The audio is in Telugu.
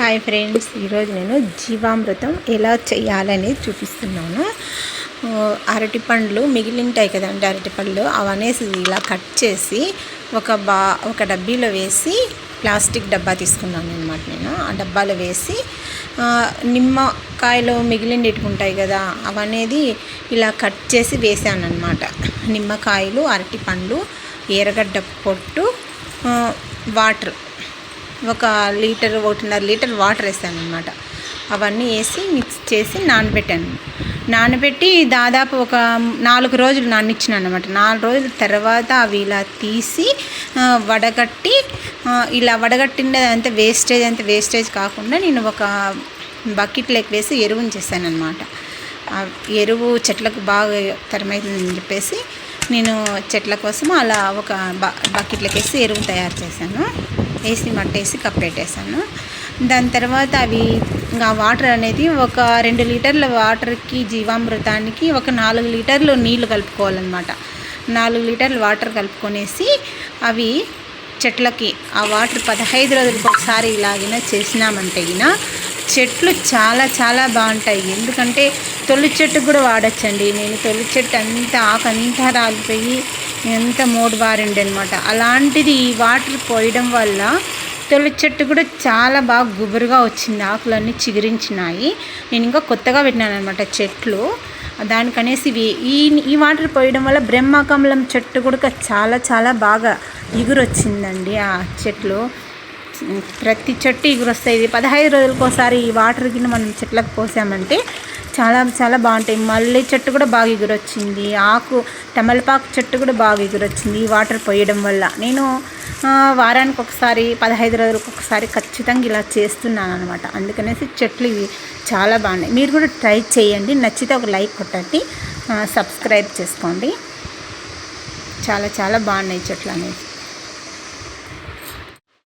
హాయ్ ఫ్రెండ్స్ ఈరోజు నేను జీవామృతం ఎలా చేయాలనేది చూపిస్తున్నాను. అరటిపండ్లు అరటి పండ్లు మిగిలింటాయి కదండి అరటి పండ్లు అవనేసి ఇలా కట్ చేసి ఒక బా ఒక డబ్బీలో వేసి ప్లాస్టిక్ డబ్బా తీసుకున్నాను అనమాట నేను. ఆ డబ్బాలో వేసి నిమ్మకాయలు మిగిలిండేటివి ఉంటాయి కదా అవనేది ఇలా కట్ చేసి వేసాను అనమాట నిమ్మకాయలు అరటి పండ్లు ఎర్రగడ్డ పొట్టు వాటర్. ఒక లీటర్ ఒకటిన్నర లీటర్ వాటర్ వేసాను అనమాట అవన్నీ వేసి మిక్స్ చేసి నానబెట్టాను. నానబెట్టి దాదాపు ఒక నాలుగు రోజులు నానిచ్చిన అనమాట నాలుగు రోజుల తర్వాత అవి ఇలా తీసి వడగట్టి ఇలా వడగట్టిన అంత వేస్టేజ్ అంతా వేస్టేజ్ కాకుండా నేను ఒక బకెట్లోకి వేసి ఎరువుని చేశాను అనమాట ఎరువు చెట్లకు బాగా తరమవుతుందని చెప్పేసి నేను చెట్ల కోసం అలా ఒక బ బకెట్లోకి వేసి ఎరువు తయారు చేశాను. వేసి మట్టేసి కప్పెట్టేసాను దాని తర్వాత అవి ఇంకా వాటర్ అనేది ఒక రెండు లీటర్ల వాటర్కి జీవామృతానికి ఒక నాలుగు లీటర్లు నీళ్ళు కలుపుకోవాలన్నమాట. నాలుగు లీటర్లు వాటర్ కలుపుకొనేసి అవి చెట్లకి ఆ వాటర్ పదహైదు రోజులకు ఒకసారి ఇలాగిన చేసినామంటే గిన చెట్లు చాలా చాలా బాగుంటాయి. ఎందుకంటే తొలి చెట్టు కూడా వాడచ్చండి. నేను తొలి చెట్టు అంతా ఆకు అంతా రాలిపోయి ఎంత మోడు బారిండి అనమాట అలాంటిది ఈ వాటర్ పోయడం వల్ల తొలి చెట్టు కూడా చాలా బాగా గుబురుగా వచ్చింది. ఆకులన్నీ చిగురించినాయి. నేను ఇంకా కొత్తగా పెట్టినాను అనమాట చెట్లు. దానికనేసి ఇవి ఈ ఈ వాటర్ పోయడం వల్ల బ్రహ్మకమలం చెట్టు కూడా చాలా చాలా బాగా ఇగురు వచ్చిందండి ఆ చెట్లు. ప్రతి చెట్టు ఎగురు వస్తాయి ఇది పదహైదు రోజులకోసారి ఈ వాటర్ కింద మనం చెట్లకు పోసామంటే చాలా చాలా బాగుంటాయి. మల్లె చెట్టు కూడా బాగా ఎగురొచ్చింది. ఆకు తమలపాకు చెట్టు కూడా బాగా ఎగురొచ్చింది ఈ వాటర్ పోయడం వల్ల. నేను వారానికి ఒకసారి పదహైదు రోజులకు ఒకసారి ఖచ్చితంగా ఇలా చేస్తున్నాను అనమాట అందుకనేసి చెట్లు ఇవి చాలా బాగున్నాయి. మీరు కూడా ట్రై చేయండి. నచ్చితే ఒక లైక్ కొట్టండి. సబ్స్క్రైబ్ చేసుకోండి. చాలా చాలా బాగున్నాయి చెట్లు అనేవి